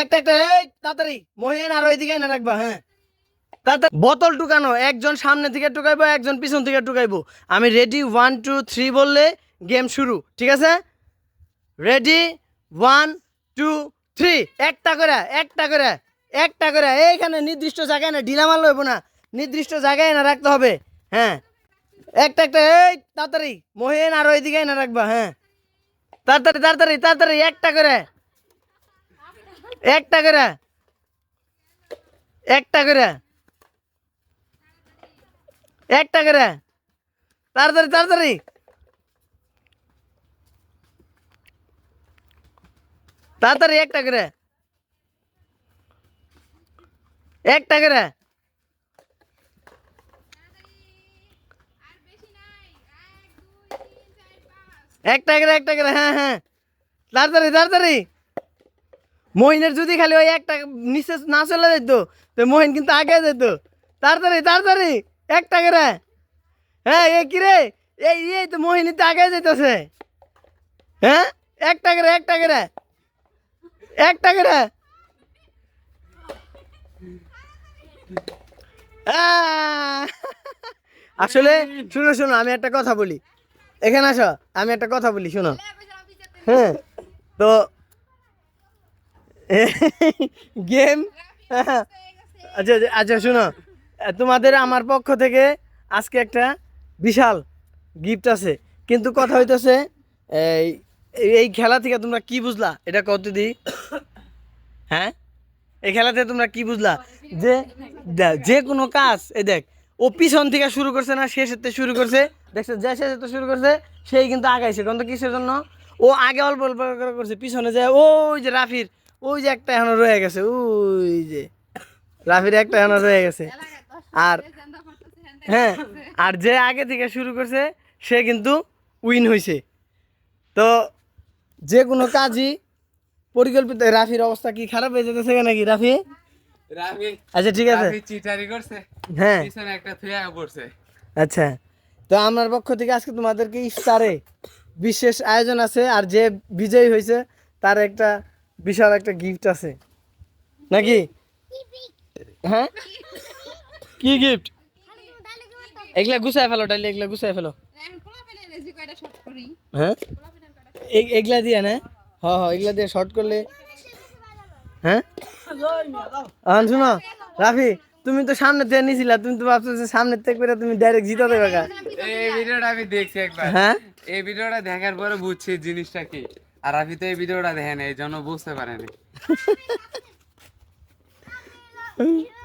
একটা একটা এই, তাড়াতাড়ি। আর ওইদিকে না রাখবা হ্যাঁ। বোতল টুকানো একজন সামনে থেকে টুকাইবো একজন পিছন থেকে টুকাইবো আমি রেডি ওয়ান টু থ্রি বললে গেম শুরু, ঠিক আছে? রেডি ওয়ান টু থ্রি একটা করে একটা করে একটা করে। এইখানে নির্দিষ্ট জায়গায় না ঢিলা মারলে হইব না। নির্দিষ্ট জায়গায় না রাখতে হবে হ্যাঁ। একটা একটা, এই, তাড়াতাড়ি। মহিন আর ওইদিকে না রাখবা হ্যাঁ। তাড়াতাড়ি তাড়াতাড়ি তাড়াতাড়ি, একটা করে। একটা করে। একটা করে। একটা করে। তাড়াতাড়ি তাড়াতাড়ি। তাড়াতাড়ি, একটা করে। একটা করে। একটা করে একটা করে হ্যাঁ হ্যাঁ। তাড়াতাড়ি তাড়াতাড়ি। মহিনের যদি খালি ওই একটা নিচে না চলে যেত তো মহিন কিন্তু আগে যেত তাড়াতাড়ি তাড়াতাড়ি, একটা করে। হ্যাঁ এ কিরে এই এই তো মোহিনী তো আগে যেতেছে হ্যাঁ একটা করে একটা করে একটা করে! আসলে শুনো, শোনো, আমি একটা কথা বলি। এখানে আসো, আমি একটা কথা বলি, শোনো। হ্যাঁ তো গেম আচ্ছা আচ্ছা, আচ্ছা শোনো। তোমাদের আমার পক্ষ থেকে আজকে একটা বিশাল গিফট আছে। কিন্তু কথা হইতেছে এই এই খেলা থেকে তোমরা কি বুঝলা? এটা কত দি। হ্যাঁ? এই খেলা থেকে তোমরা কি বুঝলা? যে যে কোনো কাজ এই দেখ ও পিছন থেকে শুরু করছে না থেকে শুরু করছে। দেখছ যে থেকে শুরু করছে সেই কিন্তু আগাইছে। কিন্তু কিসের জন্য? ও আগে অল্প অল্প করে করছে। পিছনে যায় ওই যে রাফির ওই যে একটা এখনও রয়ে গেছে ওই যে। রাফির একটা এখনও রয়ে গেছে। আর হ্যাঁ আর যে আগে থেকে শুরু করছে সে কিন্তু উইন হয়েছে তো যে কোনো কাজই পরিকল্পিত রাফির অবস্থা কি খারাপ হয়ে যেতেছে নাকি রাফি? রাফি আচ্ছা ঠিক আছে। চিটারি করছে। হ্যাঁ। পিছনে একটা থুয়া পড়ছে। আচ্ছা। তো আমার পক্ষ থেকে আজকে তোমাদেরকে ইফতারে বিশেষ আয়োজন আছে আর যে বিজয়ী হয়েছে তার একটা বিশাল একটা গিফট আছে। নাকি? হ্যাঁ? কি গিফট এগুলা গুছায় ফেলো তাইলে এগুলা গুছায় ফেলো। হ্যাঁ? এগুলা দিয়ে না। হ হ এগুলা দিয়ে শর্ট করলে। হ্যাঁ? এখন শুনো রাফি তুমি তো সামনে থেকে নিছিলা তুমি তো ভাবছ যে সামনে থেকে করে তুমি ডাইরেক্ট জিতা দেবে গা। এই ভিডিওটা আমি দেখছি একবার। হ্যাঁ? এই ভিডিওটা দেখার পরে বুঝছি জিনিসটা কি। আর আপনি তো এই ভিডিওটা দেখেন এই জন্য বুঝতে পারেনি।